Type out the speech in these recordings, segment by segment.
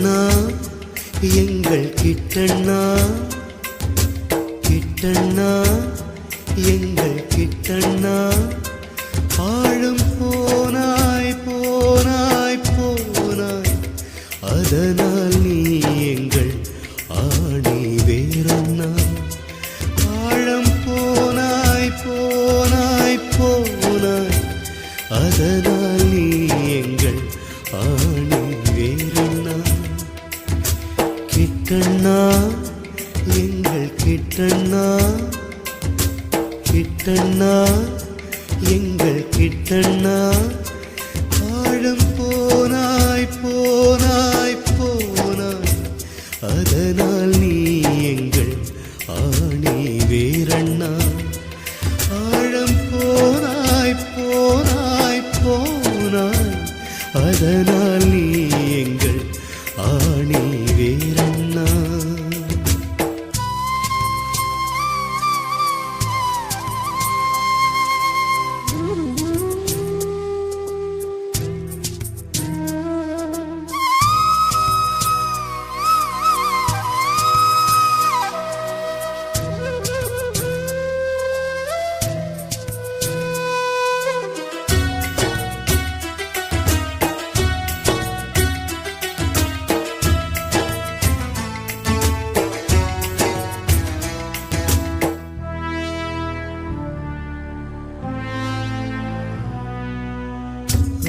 கிட்டண்ணா எங்கள் கிட்டண்ணா கிட்டண்ணா எங்கள் கிட்டண்ணா. பாழும் போனாய் போனாய் போனாய். அதனால் நீ கிட்டண்ணா? எங்கள் கிட்டண்ணா? கிட்டண்ணா? எங்கள் கிட்டண்ணா? ஆழம் போனாய் போனாய் போனாய். அதனால்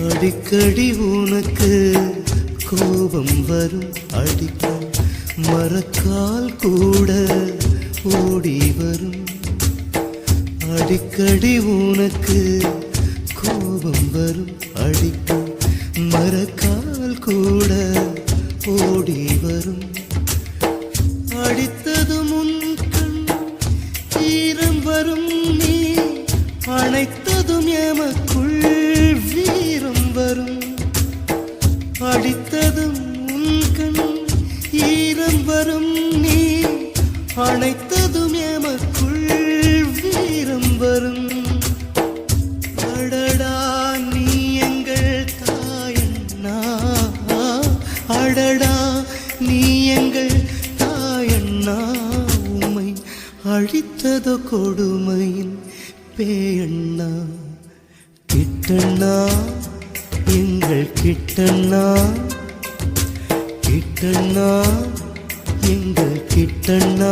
அடிக்கடி உனக்கு கோபம் வரும். அடிக்க மரக்கால் கூட ஓடி வரும். அடிக்கடி உனக்கு கோபம் வரும். அடிக்க மரக்கால் கூட ஓடி வரும். அடித்தது உன் கண் ஈரம் வரும். நீ அனைத்ததும் எமக்குள் வீரம் அடித்ததும் உன் கண் ஈரம் வரும் நீ. அனைத்ததும் எமக்குள் வீரம் வரும். அடடா நீ எங்கள் தாயண்ணா அடடா நீ எங்கள் தாயண்ணா உம்மை அழித்ததோ கொடுமையின் பேயண்ணா. கிட்டண்ணா. எங்கள் கிட்டண்ணா கிட்டண்ணா எங்கள் கிட்டண்ணா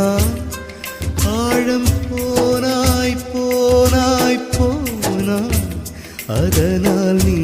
ஆழம் போனாய் போனாய் போனாய். அதனால் நீ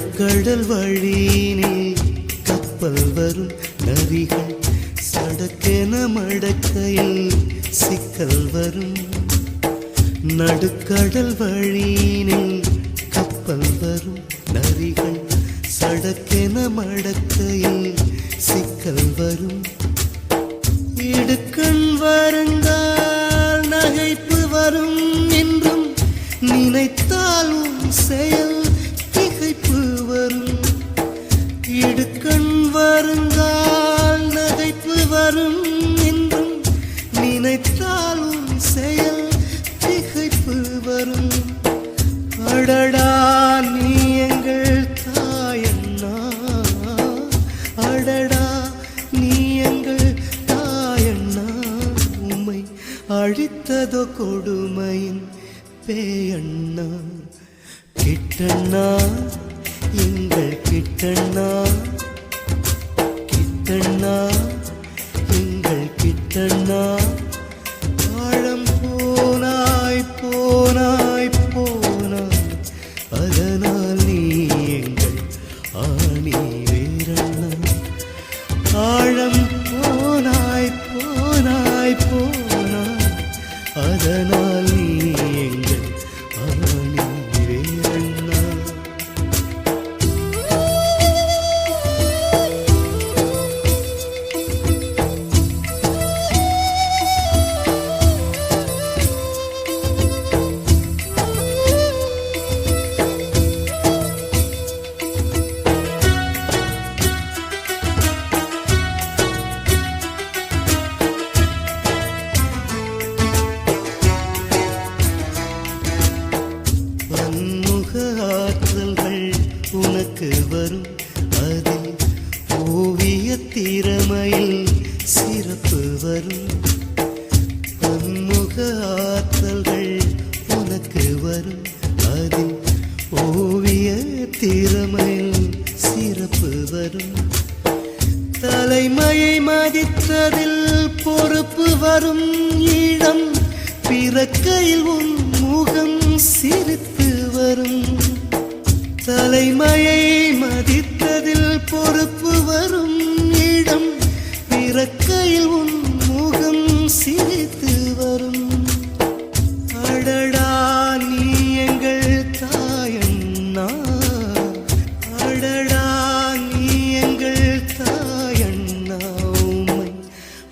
நடுக்கடல் வழியினே கப்பல் வரும் நரிகள் சடக்கென மடக்கையில் சிக்கல் வரும். நடுக்கடல் வழியினில் கப்பல் வரும் நரிகள் சடக்கென மடக்கையில் சிக்கல் வரும். இடுக்கண் வருங்கால் நகைப்பு வரும் என்றும் நினைத்தாலும் செயல் வரும் என்றும் நினைத்தாலும் செயல் திகைப்பு வரும். அடடா நீ எங்கள் தாயண்ணா. அடடா நீ எங்கள் தாயண்ணா. உம்மை அழித்ததோ கொடுமையின் பேயண்ணா. கிட்டண்ணா எங்கள் கிட்டண்ணா. கிட்டண்ணா. கிட்டண்ணா உனக்கு வரும். அதில் ஓவிய திறமையில் சிறப்பு வரும். பன்முக ஆற்றல்கள் உனக்கு வரும். அதில் ஓவிய திறமையில் சிறப்பு வரும். தலைமையை மதித்ததில் பொறுப்பு வரும். இடம் பிறக்கையில் உன் முகம் சிரித்து வரும். தலைமையை மதித்ததில் பொறுப்பு வரும் இடம் பிறக்கையில் உன் முகம் சிரித்து வரும். அடடா நீ எங்கள் தாயண்ணா. அடடா நீ எங்கள் தாயண்ணா. உம்மை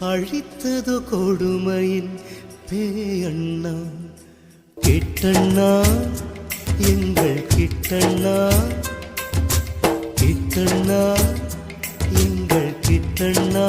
அழித்தது கொடுமையின் பேயண்ணா. கெட்டண்ணா எங்கள் கிட்டண்ணா கிட்டண்ணா எங்கள் கிட்டண்ணா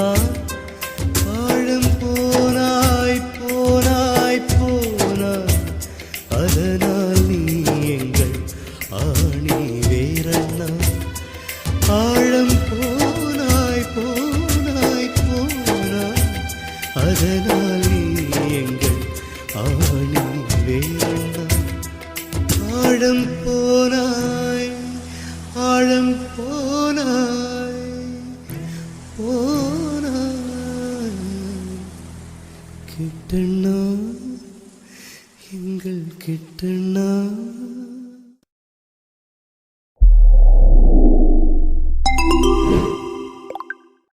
போனாய். கிட்டண்ணா எங்கள் கிட்டண்ணா